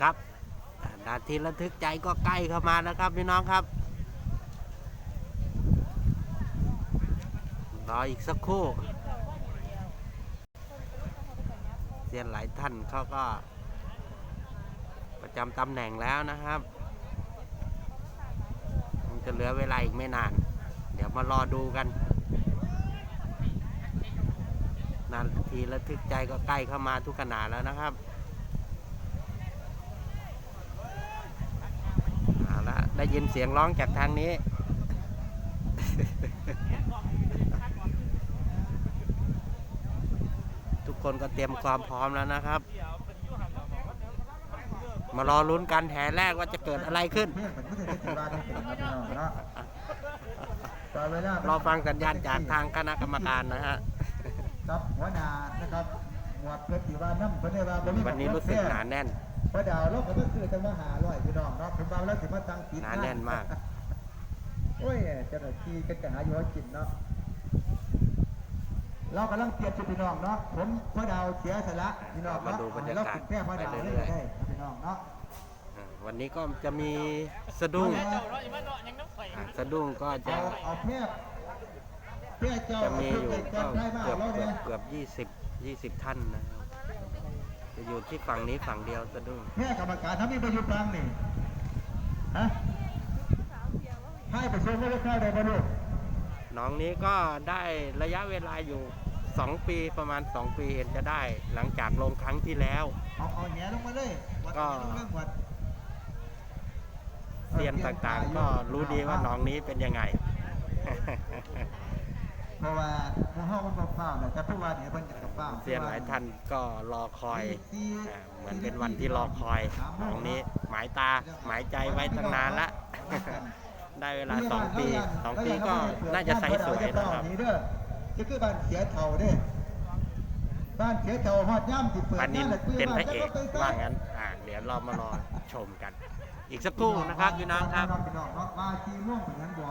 ครับนาทีระทึกใจก็ใกล้เข้ามาแล้วครับพี่น้องครับรออีกสักครู่เซียนหลายท่านเขาก็ ประจำตำแหน่งแล้วนะครับมันจะเหลือเวลาอีกไม่นาน เดี๋ยวมารอดูกันนาทีระทึกใจก็ใกล้เข้ามาทุกขนาดแล้วนะครับเอาละ ได้ยินเสียงร้องจากทางนี้ ทุกคนก็เตรียมความพร้อมแล้วนะครับ มารอลุ้นกันแถแรกว่าจะเกิดอะไรขึ้นเพื่อนผมไม่ได้เป็นบาร์เป็นครับพี่น้องเนาะตอนเวลารอฟังสัญญาณจากทางคณะกรรมการนะฮะ ครับหัวหน้านะครับ หมวดเพชรที่ว่าน้ำเพิ่นได้ว่าบ่มีวันนี้รู้สึกหนาแน่นพระดาวเราก็บ่คือจะมาหาร้อยพี่น้องเนาะผมว่าแล้วสิมาตั้งจิตหนาแน่นมากโอ้ยเจ้าหน้าที่ก็จะหาอยู่ให้กินเนาะเรากำลังเตรียมชุดพี่น้องเนาะผมพระดาวเสียสละพี่น้องมาเนาะดูบรรยากาศเราติดแค่พระดาวไปเลเรื่ยอยๆได้พี่น้องเนาะอ่าวันนี้ก็จะมีสะดุ้งอ่าสะดุ้งก็จะเอาเอาแพร่แพร่เจ้าจะมีอยู่เาก็เพื่นได้มาเกือบเราเกืเนี่อยบเกือบยี่สิบยี่สิบท่านนะครับจะอยู่ที่ฝั่งนี้ฝั่งเดียวสะดุ้งแพร่กรรมการทำมีประโยชน์ฟังนี่ฮะให้ไปส่งไม่ได้เข้าได้บ่ลูกน้องนี้ก็ได้ระยะเวลาอยู่2ปีประมาณ2ปีเห็นจะได้ หลังจากลงครั้งที่แล้วเอาเอาแหลงมาเลยวัดก็เรื่องวัดเซียนต่างๆ ก็รู้ดีว่าน้องนี้เป็นยังไง เพราะว่าหมู่เฮามันบ่ฟ้าวนะแต่ผู้ว่าเนี่ยเพิ่นจะกับฟ้าวเซียนหลายท่านก็รอคอยอ่าเหมือนเป็นวันที่รอคอยน้องนี้หมายตาหมายใจไว้ตั้งนานละ ได้เวลา2ปี2ปีก็น่าจะใสสวยนะครับนี่เด้อจะคือบ้านเสียเฒ่าเด้อบ้านเสียเฒ่าฮอดย่ำสิเปิดปันนินแหละคือเป็นพบ้าระเอกจะไปว่างั้นอ่าเดี๋ยวเรามารอชมกัน อีกสักครู่นะครับพี่น้องครับ พี่น้องเนาะมาชีม่วงเป็นหยังบอก